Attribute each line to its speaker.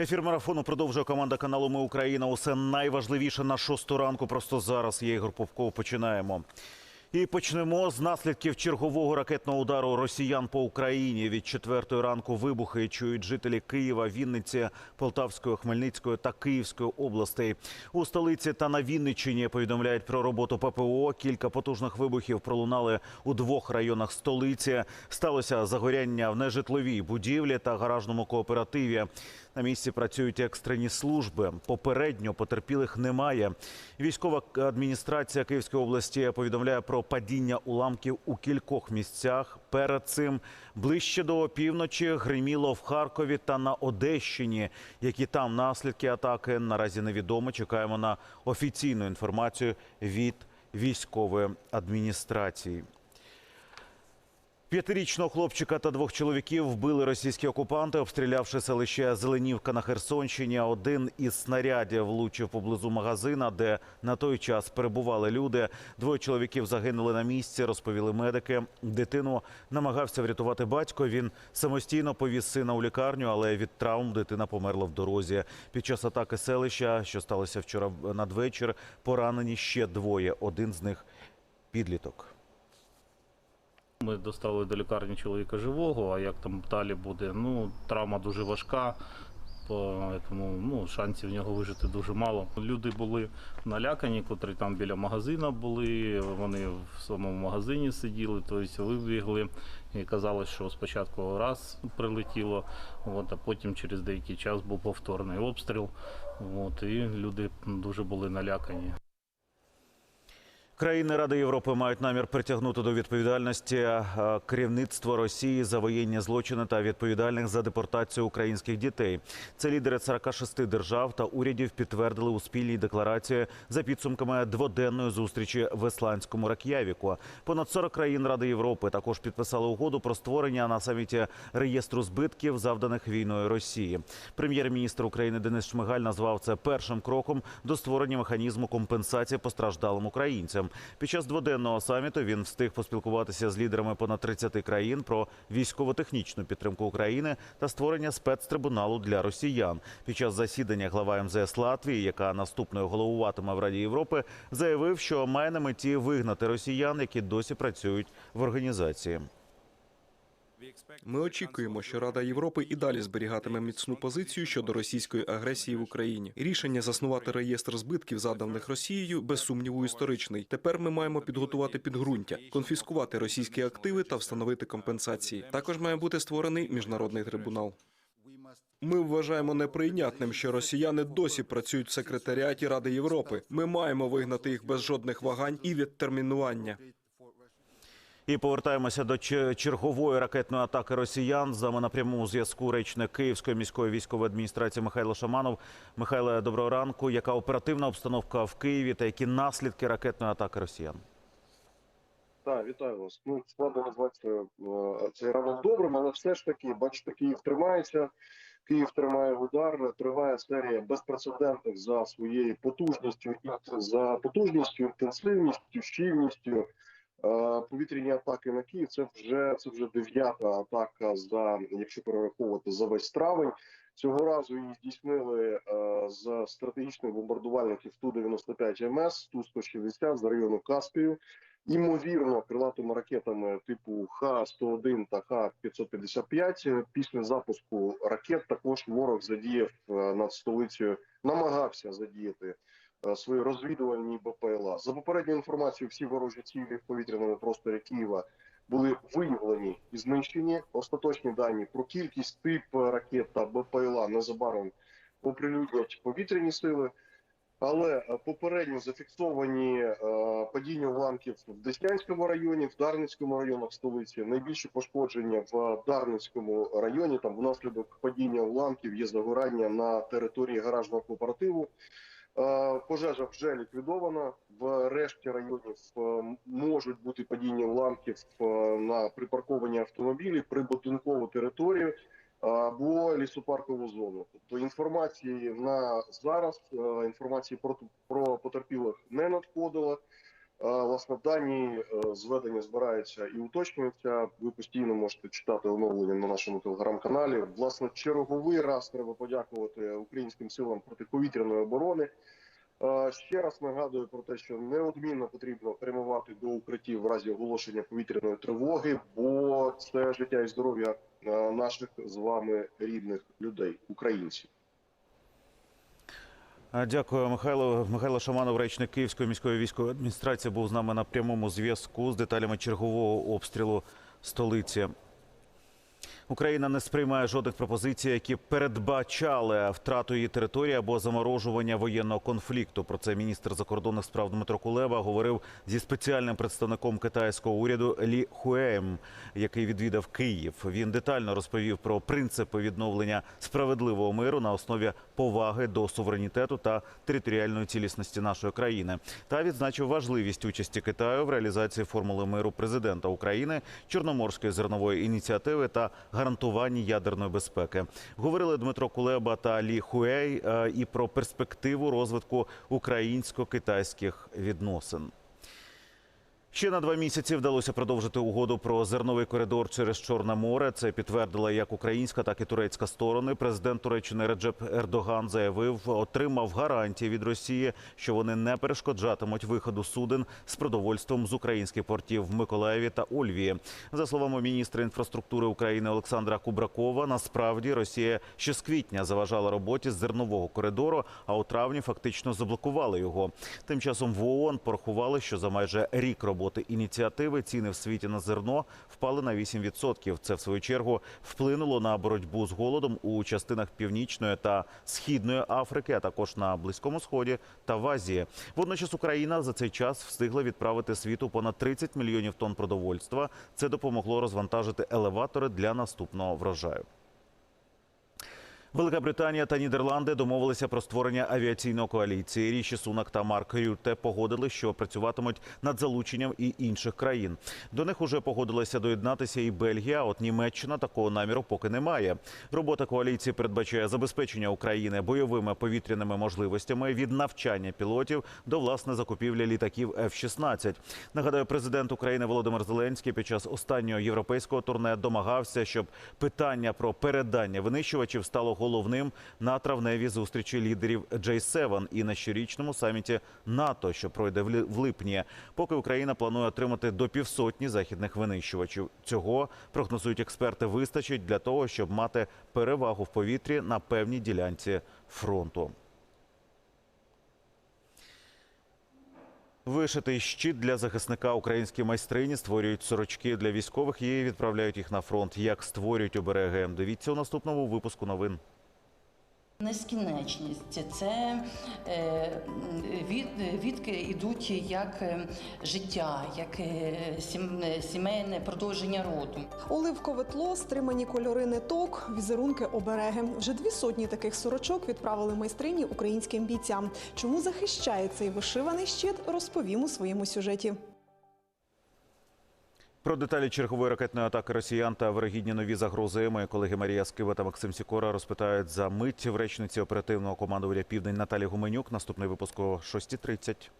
Speaker 1: Ефір марафону продовжує команда каналу Ми Україна. Усе найважливіше на шосту ранку. Просто зараз я Ігор Попков. Починаємо. І почнемо з наслідків чергового ракетного удару росіян по Україні. Від четвертої ранку вибухи чують жителі Києва, Вінниці, Полтавської, Хмельницької та Київської областей. У столиці та на Вінниччині повідомляють про роботу ППО. Кілька потужних вибухів пролунали у двох районах столиці. Сталося загоряння в нежитловій будівлі та гаражному кооперативі. На місці працюють екстрені служби. Попередньо потерпілих немає. Військова адміністрація Київської області повідомляє про падіння уламків у кількох місцях. Перед цим ближче до опівночі гриміло в Харкові та на Одещині. Які там наслідки атаки наразі невідомо. Чекаємо на офіційну інформацію від військової адміністрації. П'ятирічного хлопчика та двох чоловіків вбили російські окупанти, обстрілявши селище Зеленівка на Херсонщині. Один із снарядів влучив поблизу магазина, де на той час перебували люди. Двоє чоловіків загинули на місці, розповіли медики. Дитину намагався врятувати батько. Він самостійно повіз сина у лікарню, але від травм дитина померла в дорозі. Під час атаки селища, що сталося вчора надвечір, поранені ще двоє. Один з них підліток.
Speaker 2: Ми доставили до лікарні чоловіка живого, а як там далі буде? Ну, травма дуже важка, тому ну, шансів в нього вижити дуже мало. Люди були налякані, котрі там біля магазина були, вони в самому магазині сиділи, тобто вибігли і казалось, що спочатку раз прилетіло, от, а потім через деякий час був повторний обстріл. От, і люди дуже були налякані.
Speaker 1: Країни Ради Європи мають намір притягнути до відповідальності е, керівництво Росії за воєнні злочини та відповідальних за депортацію українських дітей. Це лідери 46 держав та урядів підтвердили у спільній декларації за підсумками дводенної зустрічі в Ісландському Рак'явіку. Понад 40 країн Ради Європи також підписали угоду про створення на саміті реєстру збитків, завданих війною Росії. Прем'єр-міністр України Денис Шмигаль назвав це першим кроком до створення механізму компенсації постраждалим українцям. Під час дводенного саміту він встиг поспілкуватися з лідерами понад 30 країн про військово-технічну підтримку України та створення спецтрибуналу для росіян. Під час засідання глава МЗС Латвії, яка наступною головуватиме в Раді Європи, заявив, що має на меті вигнати росіян, які досі працюють в організації.
Speaker 3: Ми очікуємо, що Рада Європи і далі зберігатиме міцну позицію щодо російської агресії в Україні. Рішення заснувати реєстр збитків, завданих Росією, без сумніву історичний. Тепер ми маємо підготувати підґрунтя, конфіскувати російські активи та встановити компенсації. Також має бути створений міжнародний трибунал. Ми вважаємо неприйнятним, що росіяни досі працюють в секретаріаті Ради Європи. Ми маємо вигнати їх без жодних вагань і відтермінування.
Speaker 1: І повертаємося до чергової ракетної атаки росіян. З нами на прямому зв'язку речник Київської міської військової адміністрації Михайло Шаманов. Михайло, доброго ранку. Яка оперативна обстановка в Києві та які наслідки ракетної атаки росіян?
Speaker 4: Так, вітаю вас. Ну, складно назвати е, цей ранок добрим, але все ж таки, бачите, Київ тримається. Київ тримає удар, триває серія безпрецедентних за своєю потужністю і за потужністю, інтенсивністю, щільністю. Е, Повітряні атаки на Київ це вже це вже дев'ята атака за якщо перераховувати за весь травень. Цього разу її здійснили е, з стратегічних бомбардувальників Ту-95 МС, Ту-160 з району Каспію. Імовірно, крилатими ракетами типу Х-101 та Х-555. Після запуску ракет також ворог задіяв е, над столицею, намагався задіяти свої розвідувальні БПЛА. За попередньою інформацією, всі ворожі цілі в повітряному просторі Києва були виявлені і знищені. Остаточні дані про кількість тип ракет та БПЛА незабаром оприлюднять повітряні сили. Але е, попередньо зафіксовані е, падіння уламків в Деснянському районі, в Дарницькому районах столиці. Найбільше пошкодження в Дарницькому районі. Там внаслідок падіння уламків є загорання на території гаражного кооперативу. Е, Пожежа вже ліквідована. В решті районів е, можуть бути падіння уламків е, на припарковані автомобілі, прибудинкову територію або лісопаркову зону. Тобто інформації на зараз інформації про потерпілих не надходило. Власне, дані е, зведення збираються і уточнюються. Ви постійно можете читати оновлення на нашому телеграм-каналі. Власне, черговий раз треба подякувати українським силам протиповітряної оборони. Ще раз нагадую про те, що неодмінно потрібно прямувати до укриттів в разі оголошення повітряної тривоги, бо це життя і здоров'я наших з вами рідних людей, українців.
Speaker 1: А, Дякую, Михайло. Михайло Шаманов, речник Київської міської військової адміністрації, був з нами на прямому зв'язку з деталями чергового обстрілу столиці. Україна не сприймає жодних пропозицій, які передбачали втрату її території або заморожування воєнного конфлікту. Про це міністр закордонних справ Дмитро Кулеба говорив зі спеціальним представником китайського уряду Лі Хуеєм, який відвідав Київ. Він детально розповів про принципи відновлення справедливого миру на основі поваги до суверенітету та територіальної цілісності нашої країни та відзначив важливість участі Китаю в реалізації формули миру президента України, Чорноморської зернової ініціативи та гарантуванні ядерної безпеки. Говорили Дмитро Кулеба та Лі Хуей е, і про перспективу розвитку українсько-китайських відносин. Ще на два місяці вдалося продовжити угоду про зерновий коридор через Чорне море. Це підтвердила як українська, так і турецька сторони. Президент Туреччини Реджеп Ердоган заявив, отримав гарантії від Росії, що вони не перешкоджатимуть виходу суден з продовольством з українських портів в Миколаєві та Ольвії. За словами міністра інфраструктури України Олександра Кубракова, насправді Росія ще з квітня заважала роботі з зернового коридору, а у травні фактично заблокували його. Тим часом в ООН порахували, що за майже рік роботи ініціативи ціни в світі на зерно впали на 8%. Це в свою чергу вплинуло на боротьбу з голодом у частинах північної та східної Африки, а також на близькому сході та в Азії. Водночас Україна за цей час встигла відправити світу понад 30 мільйонів тонн продовольства. Це допомогло розвантажити елеватори для наступного врожаю. Велика Британія та Нідерланди домовилися про створення авіаційної коаліції. Ріші Сунак та Марк Рюте погодили, що працюватимуть над залученням і інших країн. До них уже погодилася доєднатися і Бельгія. От Німеччина такого наміру поки немає. Робота коаліції передбачає забезпечення України бойовими повітряними можливостями від навчання пілотів до власне закупівлі літаків F-16. Нагадаю, президент України Володимир Зеленський під час останнього європейського турне домагався, щоб питання про передання винищувачів стало головним на травневій зустрічі лідерів J7 і на щорічному саміті НАТО, що пройде в липні. Поки Україна планує отримати до півсотні західних винищувачів. Цього прогнозують експерти. Вистачить для того, щоб мати перевагу в повітрі на певній ділянці фронту. Вишитий щит для захисника українські майстрині створюють сорочки для військових і відправляють їх на фронт. Як створюють обереги? Дивіться у наступному випуску новин.
Speaker 5: Нескінченність це е, від, відки йдуть як е, життя, як е, сімейне продовження роду.
Speaker 6: Оливкове тло, стримані кольори ниток, візерунки обереги. Вже дві сотні таких сорочок відправили майстрині українським бійцям. Чому захищає цей вишиваний щит, розповім у своєму сюжеті.
Speaker 1: Про деталі чергової ракетної атаки росіян та вирогідні нові загрози мої колеги Марія Скива та Максим Сікора розпитають за мить в речниці оперативного командування Південь Наталі Гуменюк. Наступний випуск о 6.30.